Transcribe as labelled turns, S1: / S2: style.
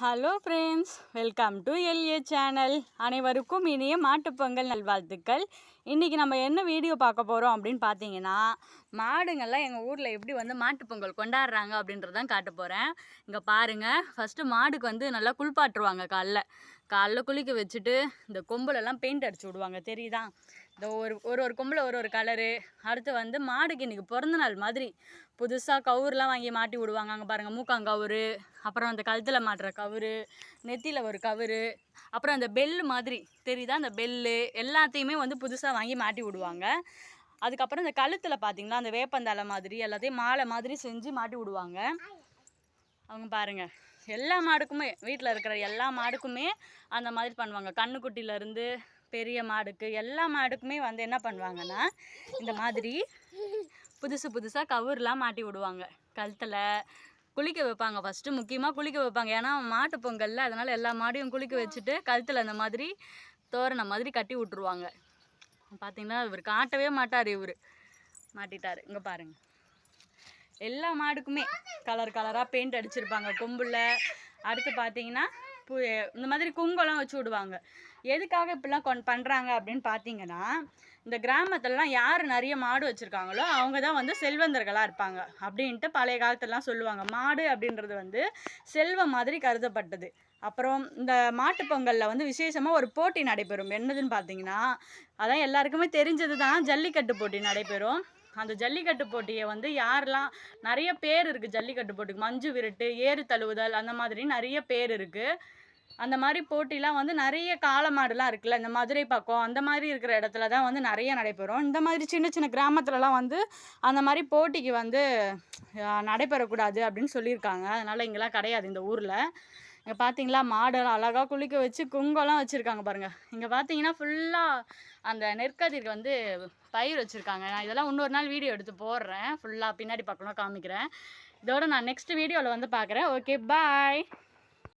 S1: Hello friends welcome to LA channel அனைவருக்கும் இனிய மாட்டுப்பொங்கல் நல்வாழ்த்துக்கள். இன்றைக்கி நம்ம என்ன வீடியோ பார்க்க போகிறோம் அப்படின்னு பார்த்தீங்கன்னா மாடுங்கள்லாம் எங்கள் ஊரில் எப்படி வந்து மாட்டுப்பொங்கல் கொண்டாடுறாங்க அப்படின்றதான் காட்ட போகிறேன் இங்கே பாருங்கள் ஃபஸ்ட்டு மாடுக்கு வந்து நல்லா குளிப்பாட்டுருவாங்க காலைல. காலைல குளிக்க வச்சுட்டு இந்த கொம்புலெல்லாம் பெயிண்ட் அடிச்சு விடுவாங்க தெரியுதா? இந்த ஒரு ஒரு ஒரு கொம்பில் ஒரு ஒரு கலரு அடுத்து வந்து மாடுக்கு இன்றைக்கி பிறந்த நாள் மாதிரி புதுசாக கவுர்லாம் வாங்கி மாட்டி விடுவாங்க. அங்கே பாருங்கள் மூக்காங்கவுரு அப்புறம் அந்த கழுத்தில் மாட்டுற கவுரு நெத்தியில் ஒரு கவுரு அப்புறம் அந்த பெல்லு மாதிரி தெரியுதா? அந்த பெல்லு எல்லாத்தையுமே வந்து புதுசாக வாங்கி மாட்டி விடுவாங்க. அதுக்கப்புறம் இந்த கழுத்தில் பார்த்தீங்கன்னா அந்த வேப்பந்தலை மாதிரி எல்லாத்தையும் மாலை மாதிரி செஞ்சு மாட்டி விடுவாங்க. அவங்க பாருங்க எல்லா மாடுக்குமே வீட்டில் இருக்கிற எல்லா மாடுக்குமே அந்த மாதிரி பண்ணுவாங்க. கண்ணுக்குட்டியிலேருந்து பெரிய மாடுக்கு எல்லா மாடுக்குமே வந்து என்ன பண்ணுவாங்கன்னா இந்த மாதிரி புதுசு புதுசாக கவுர்லாம் மாட்டி விடுவாங்க. கழுத்தில் குளிக்க வைப்பாங்க ஃபஸ்ட்டு முக்கியமாக குளிக்க வைப்பாங்க. ஏன்னா மாட்டு பொங்கல்ல அதனால் எல்லா மாடையும் குளிக்க வச்சுட்டு கழுத்தில் அந்த மாதிரி தோரணை மாதிரி கட்டி விட்ருவாங்க பார்த்தீங்கன்னா இவர் காட்டவே மாட்டார் இவர். மாட்டிட்டார். இங்கே பாருங்கள் எல்லா மாடுக்குமே கலர் கலராக பெயிண்ட் அடிச்சிருப்பாங்க. கொம்புல. அடுத்து பார்த்தீங்கன்னா பூ இந்த மாதிரி குங்கெல்லாம் வச்சு விடுவாங்க. எதுக்காக இப்படிலாம் கொண் பண்ணுறாங்க அப்படின்னு பார்த்தீங்கன்னா இந்த கிராமத்துலலாம் யார் நிறைய மாடு வச்சுருக்காங்களோ அவங்க தான் வந்து செல்வந்தர்களாக இருப்பாங்க. அப்படின்ட்டு பழைய காலத்துலலாம் சொல்லுவாங்க. மாடு அப்படின்றது வந்து செல்வம் மாதிரி கருதப்பட்டது. அப்புறம் இந்த மாட்டுப் பொங்கலில் வந்து விசேஷமாக ஒரு போட்டி நடைபெறும். என்னதுன்னு பார்த்தீங்கன்னா அதான் எல்லாருக்குமே தெரிஞ்சது தான் ஜல்லிக்கட்டு போட்டி நடைபெறும். அந்த ஜல்லிக்கட்டு போட்டியை வந்து யாரெல்லாம் நிறைய பேர் இருக்குது ஜல்லிக்கட்டு போட்டிக்கு. மஞ்சு விரட்டு ஏறு தழுவுதல் அந்த மாதிரி நிறைய பேர் இருக்குது அந்த மாதிரி போட்டிலாம் வந்து நிறைய காளை மாடுலாம் இருக்குல்ல இந்த மதுரை பக்கம் அந்த மாதிரி இருக்கிற இடத்துல தான் வந்து நிறைய நடைபெறும். இந்த மாதிரி சின்ன சின்ன கிராமத்துலலாம் வந்து அந்த மாதிரி போட்டிக்கு வந்து நடைபெறக்கூடாது அப்படின்னு சொல்லியிருக்காங்க. அதனால் இங்கெல்லாம் கிடையாது இந்த ஊரில். இங்கே பார்த்தீங்களா மாடெல்லாம் அழகாக குளிக்க வச்சு குங்கம்லாம் வச்சுருக்காங்க பாருங்கள் இங்கே பார்த்தீங்கன்னா ஃபுல்லாக அந்த நெற்கதிர் வந்து பயிர் வச்சுருக்காங்க. நான் இதெல்லாம் இன்னொரு நாள் வீடியோ எடுத்து போடுறேன். ஃபுல்லாக பின்னாடி பக்கம்லாம் காமிக்கிறேன். இதோட நான் நெக்ஸ்ட் வீடியோவில் வந்து பார்க்குறேன் ஓகே பாய்